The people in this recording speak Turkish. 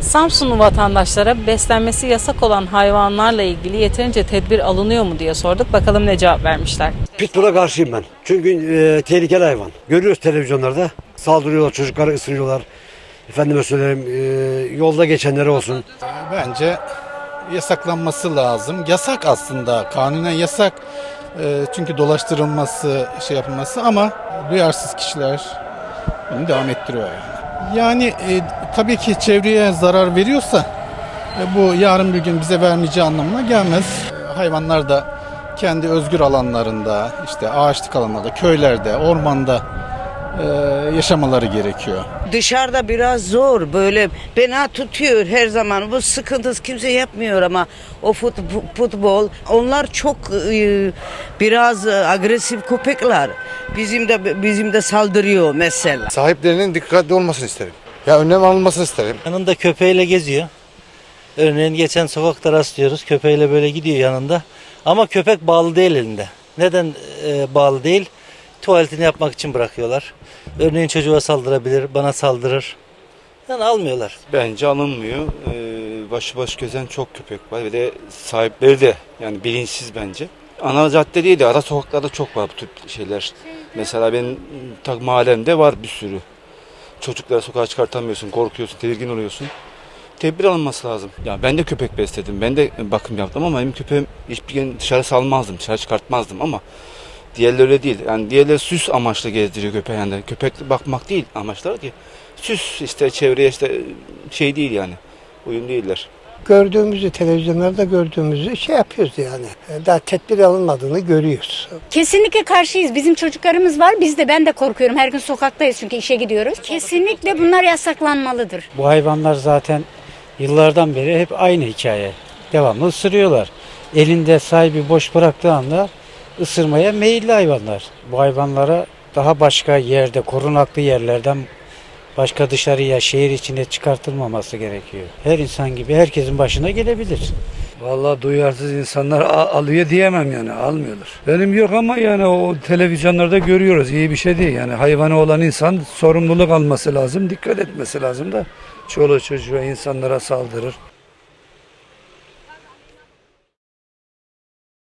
Samsunlu vatandaşlara beslenmesi yasak olan hayvanlarla ilgili yeterince tedbir alınıyor mu diye sorduk. Bakalım ne cevap vermişler. Pitbull'a karşıyım ben. Çünkü e, tehlikeli hayvan. Görüyoruz televizyonlarda. Saldırıyorlar, çocukları ısırıyorlar. Efendime söyleyeyim, e, yolda geçenlere olsun. Bence yasaklanması lazım. Yasak aslında. Kanunen yasak. Ee, çünkü dolaştırılması, şey yapılması ama duyarsız kişiler bunu devam ettiriyor yani. Yani e, tabii ki çevreye zarar veriyorsa e, bu yarın bir gün bize vermeyeceği anlamına gelmez. E, hayvanlar da kendi özgür alanlarında, işte ağaçlık alanlarda, köylerde, ormanda e, yaşamaları gerekiyor. Dışarıda biraz zor böyle bena tutuyor her zaman. Bu sıkıntısı kimse yapmıyor ama o fut, futbol onlar çok e, biraz e, agresif köpekler. Bizim de bizim de saldırıyor mesela. Sahiplerinin dikkatli olmasını isterim. Ya önlem alınmasını isterim. Yanında köpeğiyle geziyor. Örneğin geçen sokakta rastlıyoruz. Köpeğiyle böyle gidiyor yanında. Ama köpek bağlı değil elinde. Neden e, bağlı değil? Tuvaletini yapmak için bırakıyorlar. Örneğin çocuğa saldırabilir, bana saldırır. Yani almıyorlar. Bence alınmıyor. Ee, başıboş gezen çok köpek var ve de sahipleri de yani bilinçsiz bence. Ana cadde değil de ara sokaklarda çok var bu tip şeyler. Mesela benim tak mahallemde var bir sürü. Çocukları sokağa çıkartamıyorsun, korkuyorsun, tedirgin oluyorsun. Tedbir alınması lazım. Ya ben de köpek besledim. Ben de bakım yaptım ama benim köpeğim hiçbir gün dışarı salmazdım, dışarı çıkartmazdım ama diğerleri öyle değil. Yani diğerleri süs amaçlı gezdiriyor köpeği. Yani köpek bakmak değil amaçları ki süs işte çevreye işte şey değil yani. Uyum değiller. gördüğümüzü televizyonlarda gördüğümüzü şey yapıyoruz yani. Daha tedbir alınmadığını görüyoruz. Kesinlikle karşıyız. Bizim çocuklarımız var. Biz de ben de korkuyorum. Her gün sokaktayız çünkü işe gidiyoruz. Kesinlikle bunlar yasaklanmalıdır. Bu hayvanlar zaten yıllardan beri hep aynı hikaye. Devamlı ısırıyorlar. Elinde sahibi boş bıraktığı anda ısırmaya meyilli hayvanlar. Bu hayvanlara daha başka yerde, korunaklı yerlerden başka dışarıya, şehir içine çıkartılmaması gerekiyor. Her insan gibi herkesin başına gelebilir. Vallahi duyarsız insanlar alıyor diyemem yani almıyorlar. Benim yok ama yani o televizyonlarda görüyoruz iyi bir şey değil yani hayvanı olan insan sorumluluk alması lazım dikkat etmesi lazım da çoluğu çocuğa insanlara saldırır.